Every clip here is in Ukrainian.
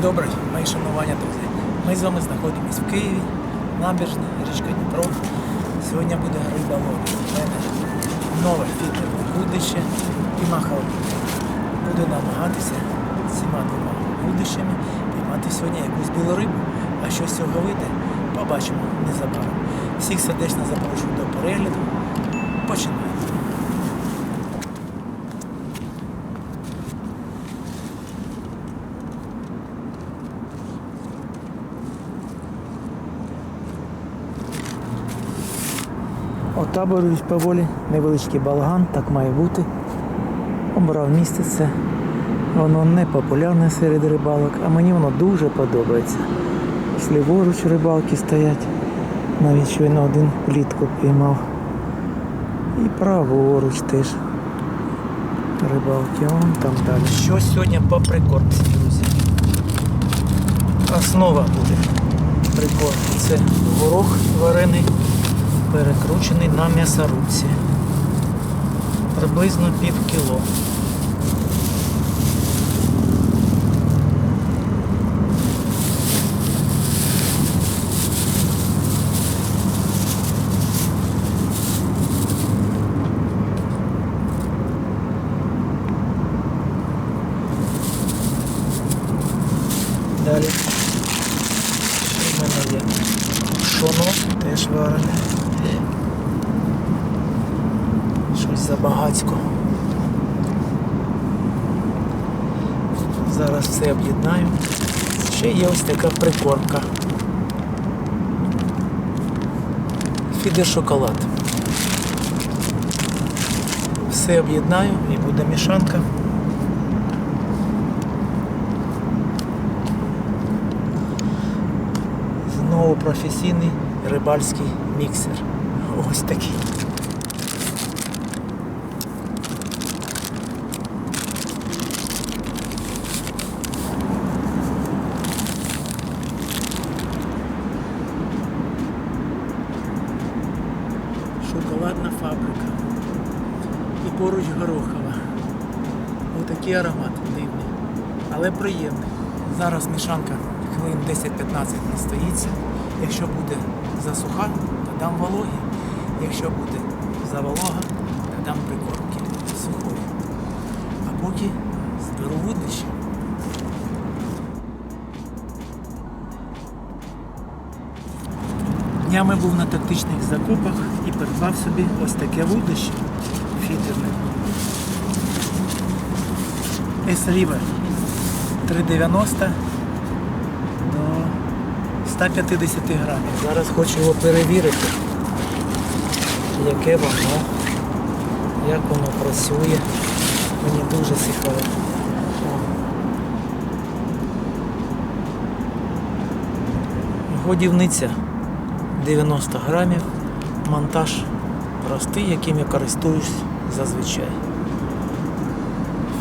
День добрий, мої шанування, друзі. Ми з вами знаходимося в Києві, набережна, річка Дніпро. Сьогодні буде риба ловля. У мене нове фідерне вудище і махал. Буду намагатися цими двома вудищами піймати сьогодні якусь білу рибу. А що з цього вийде, побачимо незабаром. Всіх сердечно запрошую до перегляду. Починаємо. Отаборюсь поволі, невеличкий балаган, так має бути. Обрав місце це. Воно не популярне серед рибалок, а мені воно дуже подобається. Ось Ліворуч рибалки стоять. Навіть щойно один плітку піймав. І праворуч теж рибалки. Вон там далі. Що сьогодні по прикормці, друзі? Основа буде прикормки. Це горох варений перекручений на м'ясорубці. Приблизно пів кіло. Далі. Що в мене є? Пшоно теж варене. Щось забагацько. Зараз все об'єднаю. Ще є ось така прикормка. Фідер шоколад. Все об'єднаю і буде мішанка. Професійний рибальський міксер. Ось такий. Шоколадна фабрика. І поруч горохова. Отакий аромат дивний, але приємний. Зараз мішанка 10-15 настоїться. Якщо буде засуха, то дам вологі. Якщо буде заволога, то дам прикормки сухої. А поки зберу вудище. Днями був на тактичних закупах і придбав собі ось таке вудище фідерне. S-River 390 до 150 грамів. Зараз хочу його перевірити, яке воно, як воно працює. Мені дуже цікаво. Годівниця 90 грамів. Монтаж простий, яким я користуюсь зазвичай.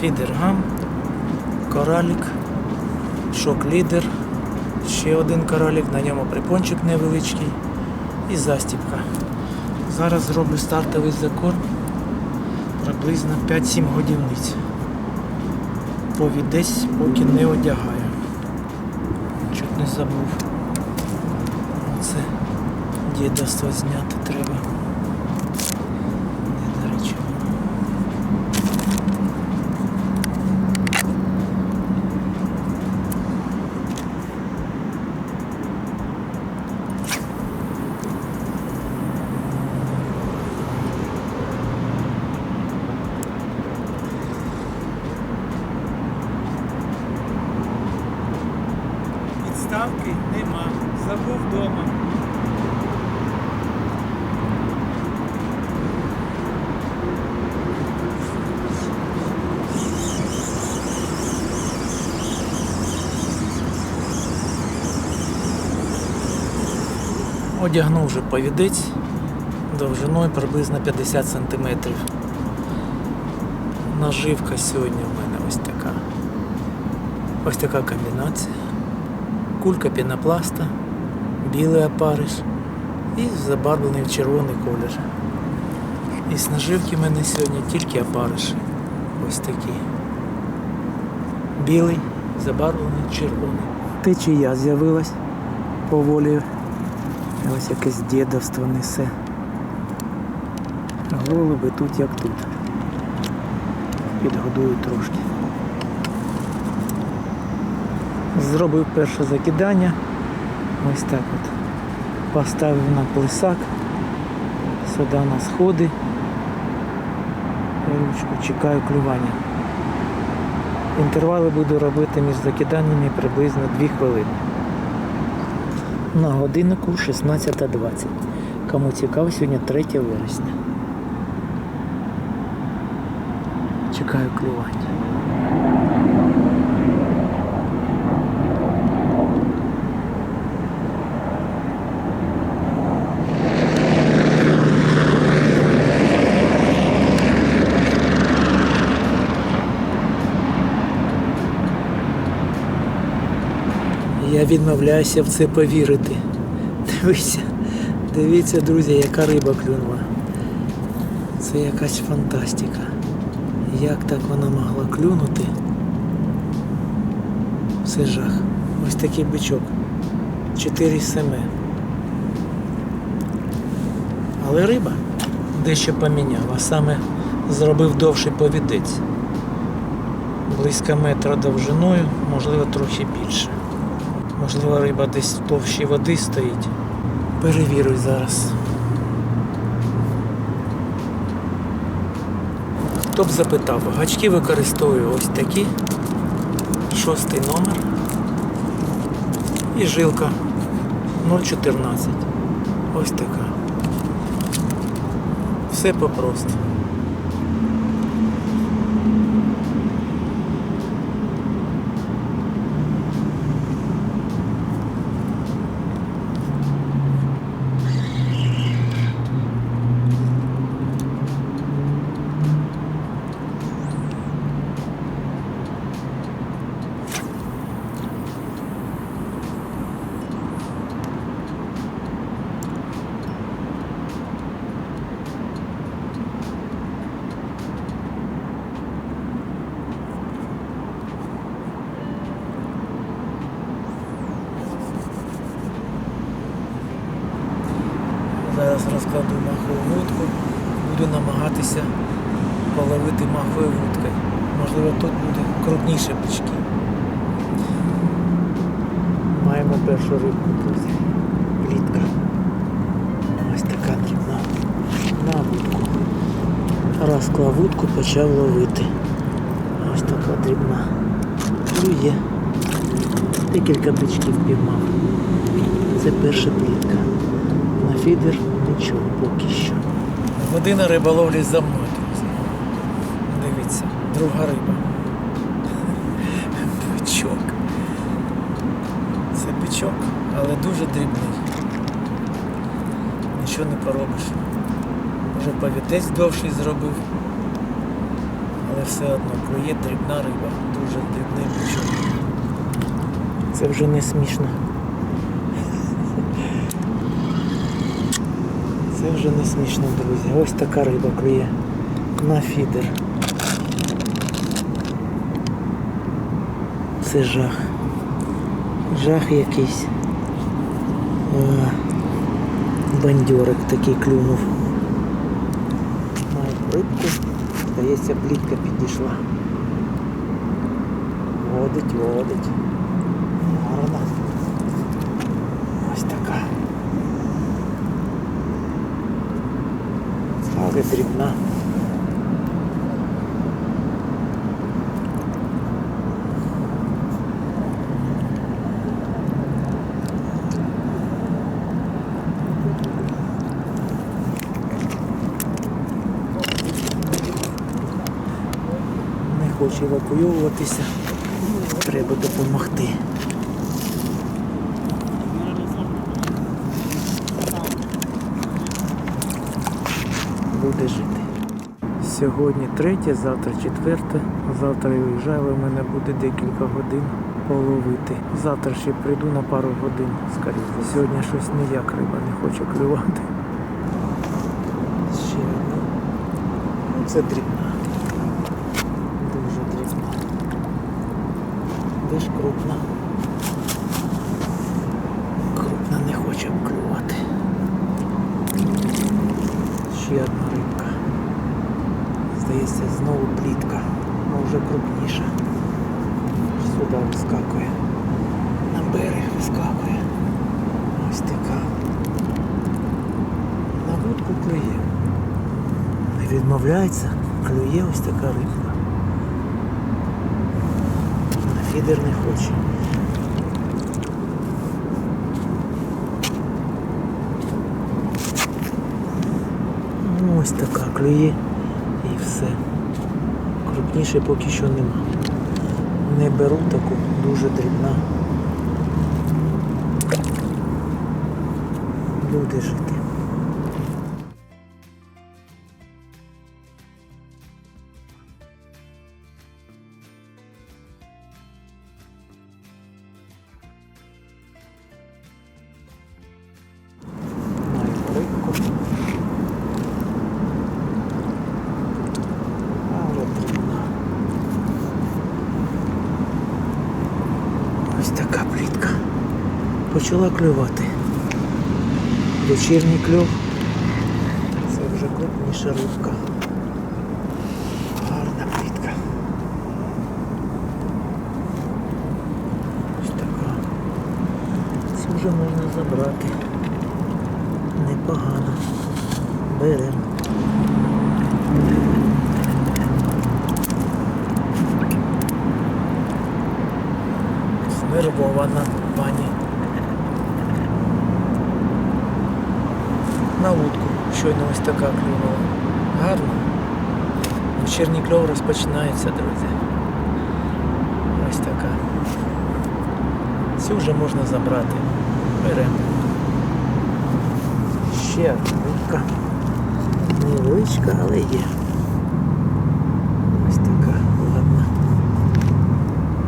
Фідергам, коралік, шок-лідер, ще один королік, на ньому припончик невеличкий і застіпка. Зараз зроблю стартовий закорм приблизно 5-7 годівниць. Повідесь, поки не одягаю. Чуть не забув. Оце дідовство зняти Одягнув вже повідець довжиною приблизно 50 см. Наживка сьогодні у мене ось така. Ось така комбінація. Кулька пінопласта, білий опариш і забарвлений в червоний колір. Із наживки в мене сьогодні тільки опариші. Ось такі. Білий забарвлений червоний. Течія з'явилась поволі. Ось якесь дідовство несе. Голуби тут як тут. Підгодую трошки. Зробив перше закидання. Ось так от. Поставив на плесак. Сюди на сходи. Ручку чекаю клювання. Інтервали буду робити між закиданнями приблизно 2 хвилини. На годиннику 16.20. Кому цікаво, сьогодні 3 вересня. Чекаю клювання. Я відмовляюся в це повірити. Дивіться, дивіться, друзі, яка риба клюнула. Це якась фантастика. Як так вона могла клюнути? Це жах. Ось такий бичок. 4 з 7. Але риба дещо поміняв, а саме зробив довший повідець. Близько метра довжиною, можливо, трохи більше. Можливо, риба десь в товщі води стоїть. Перевірю зараз. Хто б запитав, гачки використовую ось такі. Шостий номер. І жилка 0,14. Ось така. Все попросту. Зараз розкладу махову вудку, буду намагатися половити маховою вудкою. Можливо, тут буде крупніше. Маємо першу рибку, друзі. Плітка. Ось така дрібна. На вудку. Розклав вудку, почав ловити. Ось така дрібна. Клює. Декілька бичків піймав. Це перша плітка. На фідер нічого поки що. Година риболовлі за мною, друзі. Дивіться, друга риба. Бичок. Це бичок, але дуже дрібний. Нічого не поробиш. Вже повітець довший зробив. Але все одно клює дрібна риба. Дуже дрібний бичок. Це вже не смішно. Це вже не смішно, друзі. Ось така риба клює на фідер. Це жах. Жах якийсь. А, бандьорик такий клюнув. Маю рибку. Здається, плітка підійшла. Водить, водить. Гарно. Ось така. Але дрібна. Не хоче евакуйовуватися. Треба допомогти. Буде жити. Сьогодні третє, завтра четверте. Завтра я виїжджаю, але в мене буде декілька годин половити. Завтра ще прийду на пару годин, скоріше. Сьогодні щось ніяк риба не хоче клювати. Ще одна. Ну, Це дрібна. Дуже дрібна. Де ж крупна? Крупна не хоче клювати. Ще одна рибка. Здається, знову плітка, але вже крупніша. Сюди вискакує. На берег вискакує. Ось така. На вудку клює. Не відмовляється, клює ось така рибка. На фідер не хоче. Ось така клює і все. Крупніше поки що нема. Не беру таку дуже дрібна. Буде жити. Почала клювати. Вечірній кльов. Це вже крупніша рибка. Гарна плітка. Ось така. Цю вже можна забрати. Непогано. Беремо. Знервована пані. На вудку щойно ось така клювала. Гарно. Вечірній кльов розпочинається, друзі. Ось така. Цю вже можна забрати. Беремо. Ще одна. Невеличка, але є. Ось така ладна.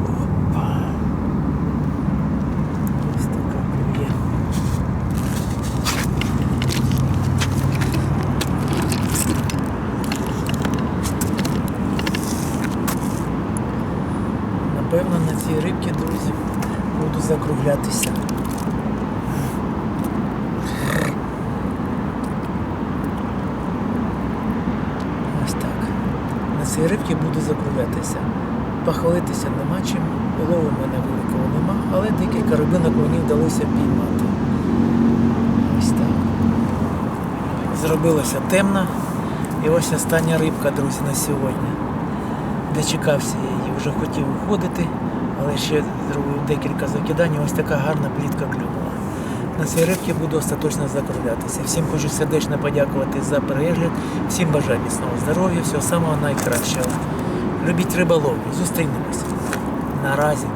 Опа. Ось така клює. Напевно, на цій рибці, друзі, буду закруглятися. Ось так. На цій рибці буду закруглятися. Похвалитися нема чим, улову в мене великого нема, але декілька рибинок мені вдалося піймати. Ось так. Зробилося темно. І ось остання рибка, друзі, на сьогодні. Дочекався її, вже хотів уходити, але ще зробив декілька закидань. Ось така гарна плітка клюнула. На цій рибці буду остаточно закруглятися. Всім хочу сердечно подякувати за перегляд. Всім бажаю міцного здоров'я, всього самого найкращого. Любіть риболовлю, зустрінемось. Наразі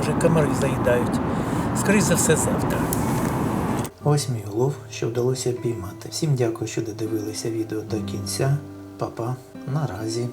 вже комари заїдають. Скоріше за все завтра. Ось мій улов, що вдалося піймати. Всім дякую, що додивилися відео до кінця. Па-па. Наразі.